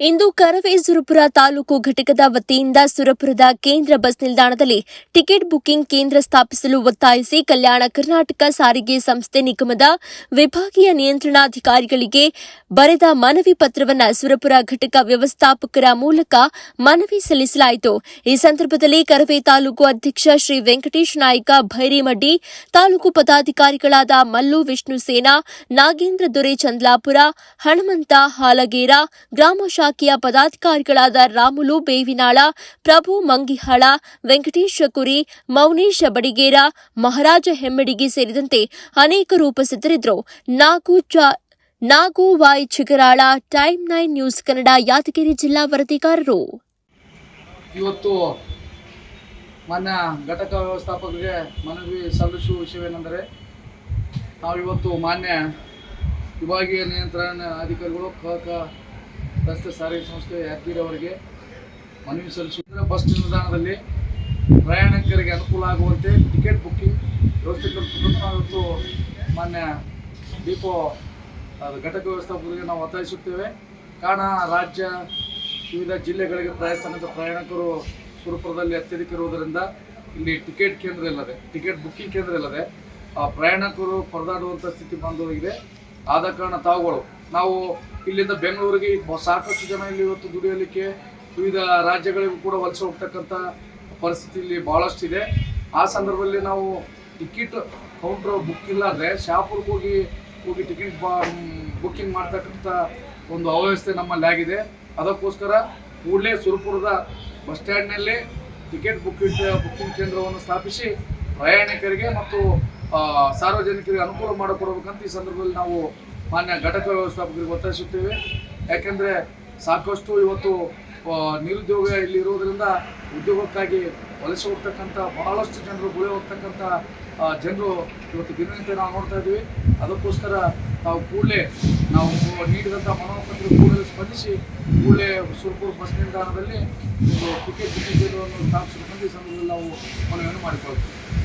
ಇಂದು ಕರವೇ ಸುರಪುರ ತಾಲೂಕು ಘಟಕದ ವತಿಯಿಂದ ಸುರಪುರದ ಕೇಂದ್ರ ಬಸ್ ನಿಲ್ದಾಣದಲ್ಲಿ ಟಿಕೆಟ್ ಬುಕಿಂಗ್ ಕೇಂದ್ರ ಸ್ಥಾಪಿಸಲು ಒತ್ತಾಯಿಸಿ ಕಲ್ಯಾಣ ಕರ್ನಾಟಕ ಸಾರಿಗೆ ಸಂಸ್ಥೆ ನಿಗಮದ ವಿಭಾಗೀಯ ನಿಯಂತ್ರಣಾಧಿಕಾರಿಗಳಿಗೆ ಬರೆದ ಮನವಿ ಪತ್ರವನ್ನು ಸುರಪುರ ಘಟಕ ವ್ಯವಸ್ಥಾಪಕರ ಮೂಲಕ ಮನವಿ ಸಲ್ಲಿಸಲಾಯಿತು. ಈ ಸಂದರ್ಭದಲ್ಲಿ ಕರವೇ ತಾಲೂಕು ಅಧ್ಯಕ್ಷ ಶ್ರೀ ವೆಂಕಟೇಶ್ ನಾಯ್ಕ, ಭೈರಿಮಡ್ಡಿ ತಾಲೂಕು ಪದಾಧಿಕಾರಿಗಳಾದ ಮಲ್ಲು ವಿಷ್ಣು ಸೇನಾ ನಾಗೇಂದ್ರ ದೊರೆ ಚಂದ್ಲಾಪುರ ಹನುಮಂತ ಹಾಲಗೇರ, ಗ್ರಾಮ ಶಾಖೆಯ ಪದಾಧಿಕಾರಿಗಳಾದ ರಾಮುಲು ಬೇವಿನಾಳ, ಪ್ರಭು ಮಂಗಿಹಾಳ, ವೆಂಕಟೇಶ ಕುರಿ, ಮೌನೇಶ ಬಡಿಗೇರ, ಮಹಾರಾಜ ಹೆಮ್ಮಡಿಗಿ ಸೇರಿದಂತೆ ಅನೇಕರು ಉಪಸ್ಥಿತರಿದ್ದರು. ನಾಲ್ಕು Nagu Y Chigarala, time nine news Kannada, Yadgir ಜಿಲ್ಲಾ ವರದಿಗಾರರು. ಇವತ್ತು ಮಾನ್ಯ ಘಟಕ ವ್ಯವಸ್ಥಾಪಕರಿಗೆ ಮನವಿ ಸಲ್ಲಿಸುವ ವಿಷಯವೇನೆಂದರೆ ನಾವು ಇವತ್ತು ಮಾನ್ಯ ವಿಭಾಗೀಯ ನಿಯಂತ್ರಣ ಅಧಿಕಾರಿಗಳು ಕಕ ರಸ್ತೆ ಸಾರಿಗೆ ಸಂಸ್ಥೆ ಯಾದಗಿರಿ ಅವರಿಗೆ ಮನವಿ ಸಲ್ಲಿಸಿದ್ರೆ ಬಸ್ ನಿಲ್ದಾಣದಲ್ಲಿ ಪ್ರಯಾಣಿಕರಿಗೆ ಅನುಕೂಲ ಆಗುವಂತೆ ಟಿಕೆಟ್ ಬುಕ್ಕಿಂಗ್ ವ್ಯವಸ್ಥೆ ಇವತ್ತು ಮಾನ್ಯ ಡಿಪೋ ಘಟಕ ವ್ಯವಸ್ಥಾಪಕರಿಗೆ ನಾವು ಒತ್ತಾಯಿಸುತ್ತೇವೆ. ಕಾರಣ ರಾಜ್ಯ ವಿವಿಧ ಜಿಲ್ಲೆಗಳಿಗೆ ಪ್ರಯಾಣಿಸ್ತಕ್ಕಂಥ ಪ್ರಯಾಣಿಕರು ಸುರಪುರದಲ್ಲಿ ಅತ್ಯಧಿಕ ಇರುವುದರಿಂದ ಇಲ್ಲಿ ಟಿಕೆಟ್ ಕೇಂದ್ರ ಇಲ್ಲದೆ ಟಿಕೆಟ್ ಬುಕ್ಕಿಂಗ್ ಕೇಂದ್ರ ಇಲ್ಲದೆ ಪ್ರಯಾಣಿಕರು ಪರದಾಡುವಂಥ ಸ್ಥಿತಿ ಬಂದೋಗಿದೆ ಆದ ಕಾರಣ ತಾವುಗಳು ನಾವು ಇಲ್ಲಿಂದ ಬೆಂಗಳೂರಿಗೆ ಸಾಕಷ್ಟು ಜನ ಇಲ್ಲಿ ಇವತ್ತು ದುಡಿಯಲಿಕ್ಕೆ ವಿವಿಧ ರಾಜ್ಯಗಳಿಗೂ ಕೂಡ ವಲಸೆ ಹೋಗ್ತಕ್ಕಂಥ ಪರಿಸ್ಥಿತಿ ಇಲ್ಲಿ ಭಾಳಷ್ಟಿದೆ ಆ ಸಂದರ್ಭದಲ್ಲಿ ನಾವು ಟಿಕೆಟ್ ಕೌಂಟ್ರ್ ಬುಕ್ ಇಲ್ಲಾಂದರೆ ಶಾಪುರ್ಗೆ ಹೋಗಿ ಹೋಗಿ ಟಿಕೆಟ್ ಬಾ ಬುಕ್ಕಿಂಗ್ ಮಾಡ್ತಕ್ಕಂಥ ಒಂದು ಅವ್ಯವಸ್ಥೆ ನಮ್ಮಲ್ಲಿ ಆಗಿದೆ. ಅದಕ್ಕೋಸ್ಕರ ಕೂಡಲೇ ಸುರಪುರದ ಬಸ್ ಸ್ಟ್ಯಾಂಡ್ನಲ್ಲಿ ಟಿಕೆಟ್ ಬುಕ್ಕಿಂಗ್ ಬುಕ್ಕಿಂಗ್ ಕೇಂದ್ರವನ್ನು ಸ್ಥಾಪಿಸಿ ಪ್ರಯಾಣಿಕರಿಗೆ ಮತ್ತು ಸಾರ್ವಜನಿಕರಿಗೆ ಅನುಕೂಲ ಮಾಡಿಕೊಡ್ಬೇಕಂತ ಈ ಸಂದರ್ಭದಲ್ಲಿ ನಾವು ಮಾನ್ಯ ಘಟಕ ವ್ಯವಸ್ಥಾಪಕರಿಗೆ ಒತ್ತಾಯಿಸುತ್ತೇವೆ. ಯಾಕೆಂದರೆ ಸಾಕಷ್ಟು ಇವತ್ತು ನಿರುದ್ಯೋಗ ಇಲ್ಲಿ ಇರೋದರಿಂದ ಉದ್ಯೋಗಕ್ಕಾಗಿ ವಲಸೆ ಹೋಗ್ತಕ್ಕಂಥ ಬಹಳಷ್ಟು ಜನರು, ಗುಳೆ ಹೋಗ್ತಕ್ಕಂಥ ಜನರು ಇವತ್ತು ದಿನನಿತ್ಯ ನಾವು ನೋಡ್ತಾ ಇದ್ದೀವಿ. ಅದಕ್ಕೋಸ್ಕರ ನಾವು ಕೂಡಲೇ ನಾವು ನೀಡಿದಂಥ ಮನೋಪತ್ರ ಕೂಡಲೇ ಸ್ಪಂದಿಸಿ, ಕೂಡಲೇ ಸುರಪುರ ಬಸ್ ನಿಲ್ದಾಣದಲ್ಲಿ ಒಂದು ಟಿಕೆಟ್ ಟಿಕೆಟ್ ಈ ಸಂದರ್ಭದಲ್ಲಿ ನಾವು ಮನವಿಯನ್ನು ಮಾಡಿಕೊಳ್ತೀವಿ